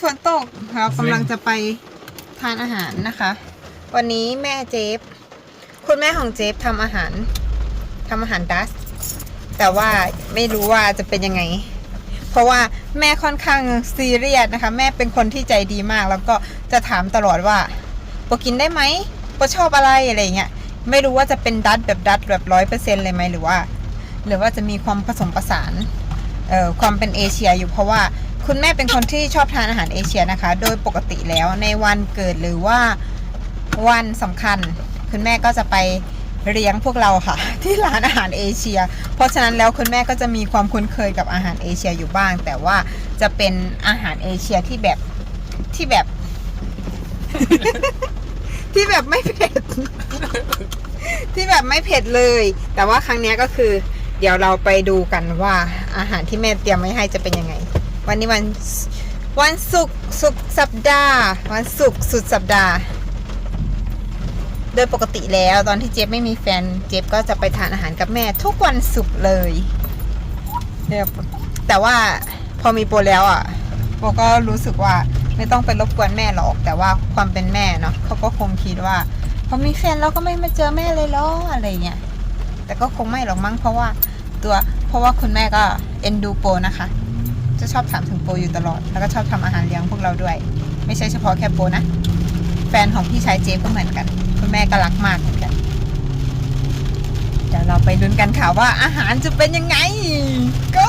ฝนตกเรากำลังจะไปทานอาหารนะคะ วันนี้แม่เจฟคุณแม่ของเจฟทำอาหารทำอาหารดัส แต่ว่าไม่รู้ว่าจะเป็นยังไง เพราะว่าแม่ค่อนข้างซีเรียสนะคะ แม่เป็นคนที่ใจดีมาก แล้วก็จะถามตลอดว่าปกินได้ไหมปชอบอะไรอะไรเงี้ยไม่รู้ว่าจะเป็นดัตแบบดัตแบบร้อยเปอร์เซ็นต์เลยไหมหรือว่า หรือว่าจะมีความผสมผสาน ความเป็นเอเชียอยู่เพราะว่าคุณแม่เป็นคนที่ชอบทานอาหารเอเชียนะคะ โดยปกติแล้วในวันเกิดหรือว่าวันสำคัญ คุณแม่ก็จะไปเลี้ยงพวกเราค่ะ ที่ร้านอาหารเอเชีย เพราะฉะนั้นแล้วคุณแม่ก็จะมีความคุ้นเคยกับอาหารเอเชียอยู่บ้าง แต่ว่าจะเป็นอาหารเอเชียที่แบบที่แบบ ที่แบบไม่เผ็ด ที่แบบไม่เผ็ดเลย แต่ว่าครั้งนี้ก็คือ เดี๋ยวเราไปดูกันว่าอาหารที่แม่เตรียมไว้ให้จะเป็นยังไง วันนี้วันวันศุกร์ศุกร์สัปดาห์ วันศุกร์สุดสัปดาห์ โดยปกติแล้วตอนที่เจฟไม่มีแฟนเจฟก็จะไปทานอาหารกับแม่ทุกวันศุกร์เลยเนี่ยแต่ว่าพอมีโปรแล้วอะโปก็รู้สึกว่าไม่ต้องไปรบกวนแม่หรอก แต่ว่าความเป็นแม่เนาะเขาก็คงคิดว่าพอมีแฟนเราก็ไม่มาเจอแม่เลยเหรออะไรเงี้ยแต่ก็คงไม่หรอกมั้งเพราะว่า ตัว เพราะว่าคุณแม่ก็เอ็นดูโปนะคะ จะชอบถามถึงโปอยู่ตลอด แล้วก็ชอบทำอาหารเลี้ยงพวกเราด้วย ไม่ใช่เฉพาะแค่โปนะ แฟนของพี่ชายเจฟก็เหมือนกัน คุณแม่ก็รักมากเหมือนกัน เดี๋ยวเราไปลุ้นกันค่ะว่าอาหารจะเป็นยังไง go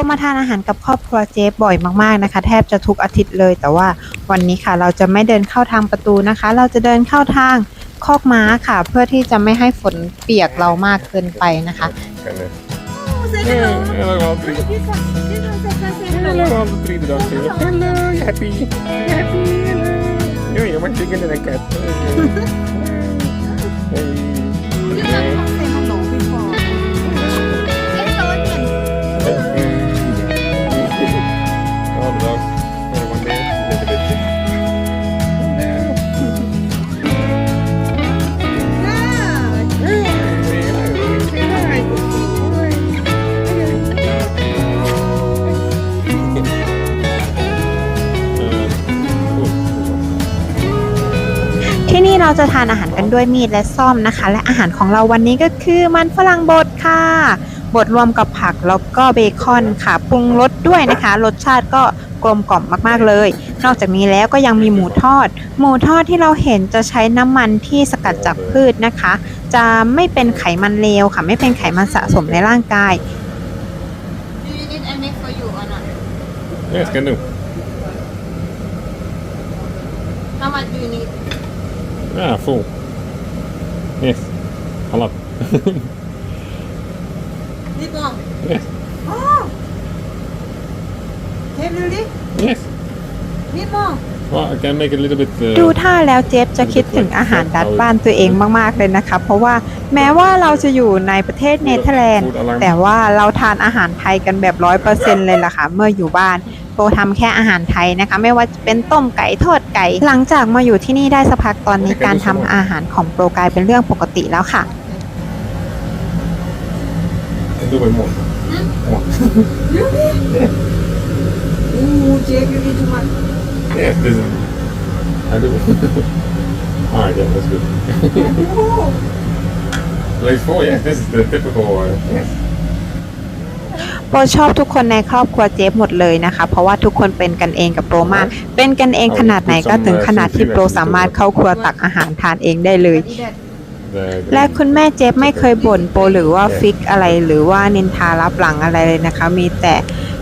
เรามาทานอาหารกับครอบครัวเจฟบ่อยมากๆนะคะ แทบจะทุกอาทิตย์เลย แต่ว่าวันนี้ค่ะ เราจะไม่เดินเข้าทางประตูนะคะ เราจะเดินเข้าทางคอกม้าค่ะ เพื่อที่จะไม่ให้ฝนเปียกเรามากเกินไปนะคะ Hello. Audrey. Hello, Audrey. Hello, happy. happy, hello. Yo, yo, much bigger than a cat. Hey. You เราจะทานอาหารกันด้วยมีดและซ่อมนะคะ และอาหารของเราวันนี้ก็คือมันฝรั่งบดค่ะบดรวมกับผักแล้วก็เบคอนค่ะปรุงรสด้วยนะคะ รสชาติก็กลมกล่อมมากๆเลย นอกจากนี้แล้วก็ยังมีหมูทอด หมูทอดที่เราเห็นจะใช้น้ำมันที่สกัดจากพืชนะคะ จะไม่เป็นไขมันเลวค่ะ ไม่เป็นไขมันสะสมในร่างกาย Do you need I make for you or not? yes, can do. How much do you need? Ah, full. Yes, a lot. Need more. yes, Oh. Can you really? yes. Need more. Well, I can make it a little bit. ดู Uh, ท่าแล้วเจฟจะคิดถึงอาหารดัดบ้านตัวเองมากๆเลยนะคะ เพราะว่าแม้ว่าเราจะอยู่ในประเทศเนเธอร์แลนด์ แต่ว่าเราทานอาหารไทยกันแบบร้อยเปอร์เซ็นต์เลยล่ะค่ะ เมื่ออยู่บ้านโปรทำแค่อาหารไทยนะคะ ไม่ว่าจะเป็นต้มไก่ทอดไก่ หลังจากมาอยู่ที่นี่ได้สักพักตอนนี้การทำอาหารของโปรกลายเป็นเรื่องปกติแล้วค่ะ do it more. More. Ooh, Jake, you need too much. Yes, this is. I do. All right, yeah, that's good. Place four, yeah, this is the typical one. Yes. โปรชอบทุกคนในครอบครัวเจฟหมดเลยนะคะ เพราะว่าทุกคนเป็นกันเองกับโปรมาก เป็นกันเองขนาดไหนก็ถึงขนาดที่โปรสามารถเข้าครัวตักอาหารทานเองได้เลย Eat that. The- และคุณแม่เจฟไม่เคยบ่นโปรหรือว่าฟิกอะไรหรือว่านินทารับหลังอะไรเลยนะคะ มีแต่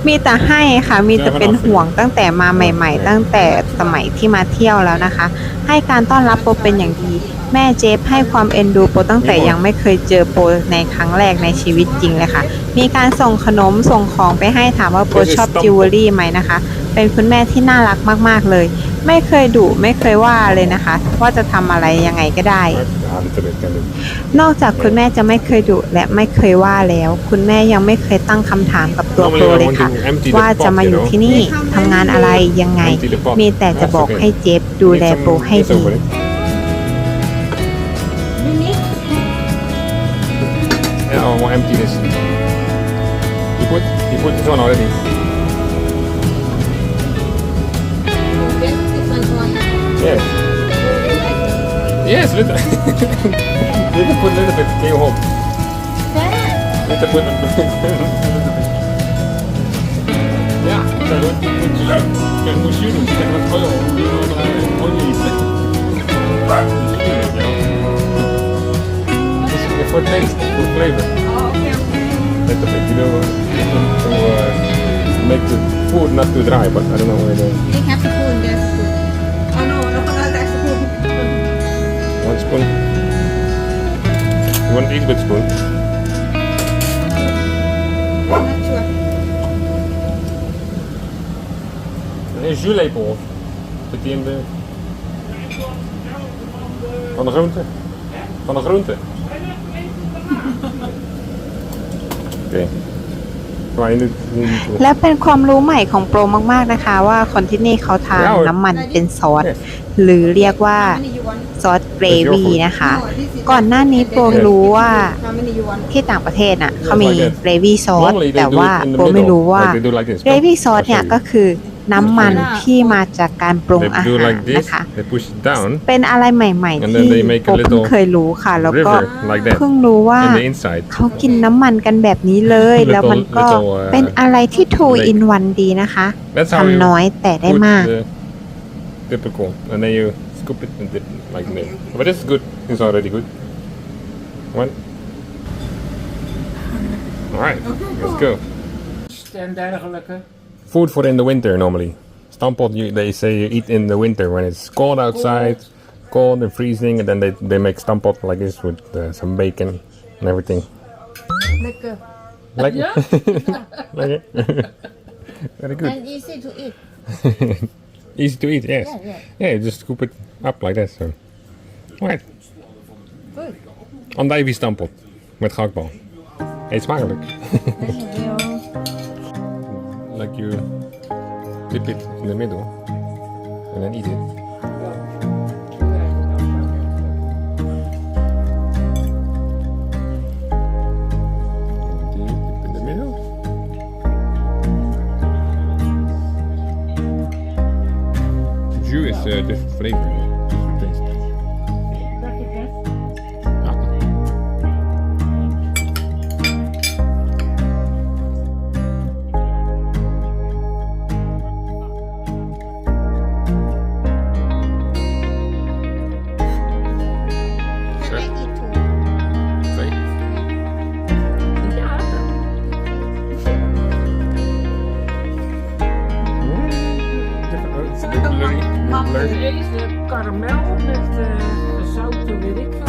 มีแต่ให้ค่ะ มีแต่เป็นห่วงตั้งแต่มาใหม่ ๆ ตั้งแต่สมัยที่มาเที่ยวแล้วนะคะ ให้การต้อนรับโปรเป็นอย่างดี แม่เจฟให้ความเอ็นดูโปรตั้งแต่ยังไม่เคยเจอโปรในครั้งแรกในชีวิตจริงเลยค่ะ มีการส่งขนมส่งของไปให้ถามว่าโปรชอบจิวเวลรี่ไหมนะคะ เป็นคุณแม่ที่น่ารักมากๆเลย ไม่เคยดุไม่เคยว่าเลยนะคะ ว่าจะทำอะไรยังไงก็ได้ Ja, lite bit kan du. นอกจากคุณแม่จะไม่เคยดุและไม่เคยว่าแล้ว คุณแม่ยังไม่เคยตั้งคำถามกับตัวโปรเลยค่ะ ว่าจะมาอยู่ที่นี่ทำงานอะไรยังไง Empty the pot. มีแต่จะบอกให้เจฟดูแลโปรให้ It's ดี over it. Yeah, I want empty this. You put, you put this one already. Yes. Yes, little. little put little bit. You hold? Little put little bit. Ja, dat moet je Dat moest je doen. Dat was gewoon only For taste, for flavor. Little bit, you know, to uh, make the food not too dry, but I don't know where the one spoon? You want to eat with spoon? I'm not. Een? Zit die in de... Van de groente? Van de groente? Oké. Okay. และเป็นความรู้ใหม่ของโปรมาก ๆนะคะ ว่าคนที่นี่เขาทานน้ำมันเป็นซอสหรือเรียกว่าซอสเกรวี่นะคะ ก่อนหน้านี้โปรรู้ว่าที่ต่างประเทศน่ะเขามีเกรวี่ซอส Normally แต่ they do ว่า it in the โปรไม่ middle. รู้ว่า Like they do like this. เกรวี่ซอส I'll show เนี่ย you. ก็คือ น้ำมันที่มาจากการปรุง They อา do หาร like this. นะคะ They push it down เป็นอะไรใหม่ๆ And ที่ then they make a โปรเพิ่ง little เคยรู้ค่ะ แล้วก็ river like that เพิ่งรู้ว่า in the inside. เขากินน้ำมันกันแบบนี้เลย Little- แล้วมันก็ little, uh, เป็นอะไรที่ two lake. in one ดีนะคะ That's how ทำ you น้อยแต่ได้ put มาก the typical, and then you scoop it and dip it like this. But it's good. It's already good. One. All right, let's go. en dergelijke. Food for in the winter normally. Stampot, you, they say you eat in the winter when it's cold outside, cold and freezing, and then they, they make stampot like this with uh, some bacon and everything. Lekker. Like, Yeah? like it. Very good. And easy to eat. Easy to eat, yes. Yeah, yeah. Yeah, you just scoop it up like that. So. Alright. Good. Andijvie stampot. Met gehaktbal. Eet smakelijk. Like you dip it in the middle and then eat it. Jus is uh, different flavor. Is de Deze karamel met eh, de zouten weet ik.